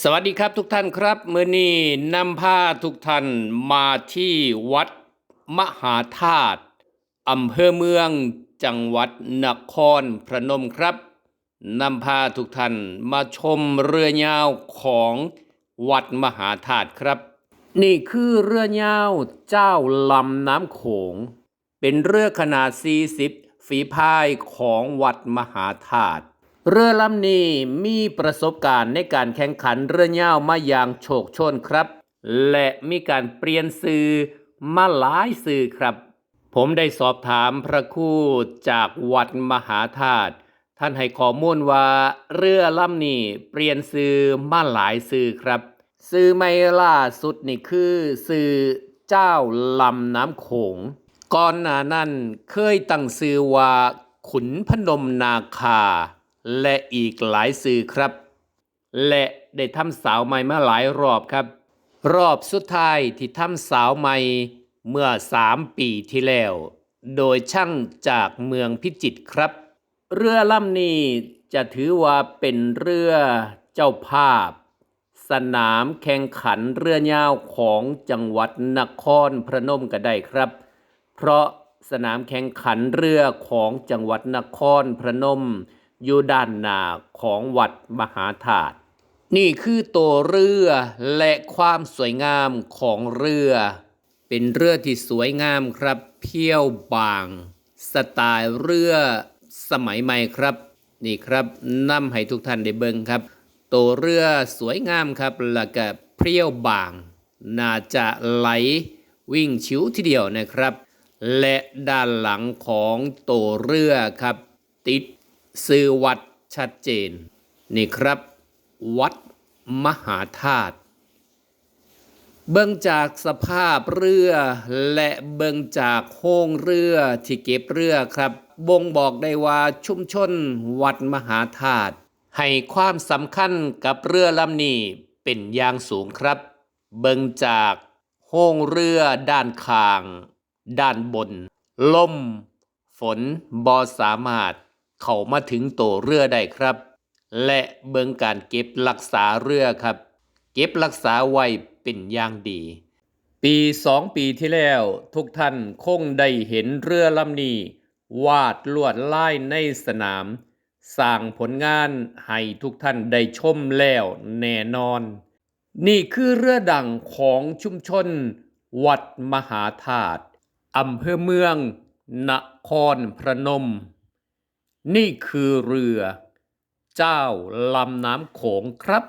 สวัสดีครับทุกท่านครับมื้อนี้นำพาทุกท่านมาที่วัดมหาธาตุอำเภอเมืองจังหวัดนครพนมครับนำพาทุกท่านมาชมเรือยาวของวัดมหาธาตุครับ นี่คือเรือยาวเจ้าลำน้ำโขง เป็นเรือขนาด 40 ฝีพายของวัดมหาธาตุ เรือลำนี้มีประสบการณ์ในการแข่งขันเรือยาวมาอย่างโชคโชนครับ และมีการเปลี่ยนสื่อมาหลายสื่อครับ ผมได้สอบถามพระคู่จากวัดมหาธาตุท่านให้ข้อมูลว่าเรือลำนี้เปลี่ยนสื่อมาหลายสื่อครับ สื่อไม่ล่าสุดนี่คือสื่อเจ้าลำน้ำโขงก่อนหน้านั้นเคยตั้งสื่อว่าขุนพนมนาคา และอีกหลายสื่อครับ และได้ทำสาวใหม่มาหลายรอบครับ รอบสุดท้ายที่ทำสาวใหม่เมื่อสามปีที่แล้ว โดยช่างจากเมืองพิจิตรครับ เรือลำนี้จะถือว่าเป็นเรือเจ้าภาพ สนามแข่งขันเรือยาวของจังหวัดนครพนมก็ได้ครับ เพราะสนามแข่งขันเรือของจังหวัดนครพนม อยู่ด้านหน้าของวัดมหาธาตุนี่คือตัวเรือและความสวยงามของเรือ เป็นเรือที่สวยงามครับ เพียวบาง สไตล์เรือสมัยใหม่ครับ นี่ครับนำให้ทุกท่านได้เบิ่งครับ ตัวเรือสวยงามครับแล้วก็เพรียวบาง น่าจะไหลวิ่งชิวทีเดียวนะครับ และด้านหลังของตัวเรือครับ ติด ซื้อวัดชัดเจน นี่ครับ วัดมหาธาตุเบิ่งจากสภาพเรือ และเบิ่งจากโค้งเรือที่เก็บเรือครับบ่งบอกได้ว่าชุมชนวัดมหาธาตุให้ความสำคัญกับเรือลำนี้เป็นอย่างสูงครับ เบิ่งจากโค้งเรือด้านข้าง ด้านบน ลม ฝนบอสามารถ เข้ามาถึงโตเรือได้ครับ และเบิงการเก็บรักษาเรือครับ เก็บรักษาไว้เป็นอย่างดี ปีสองปีที่แล้วทุกท่านคงได้เห็นเรือลำนี้วาดลวดลายในสนาม สร้างผลงานให้ทุกท่านได้ชมแล้วแน่นอน นี่คือเรือดังของชุมชน วัดมหาธาตุอำเภอเมือง นครพนม นี่คือเรือ เจ้าลำน้ำโขงครับ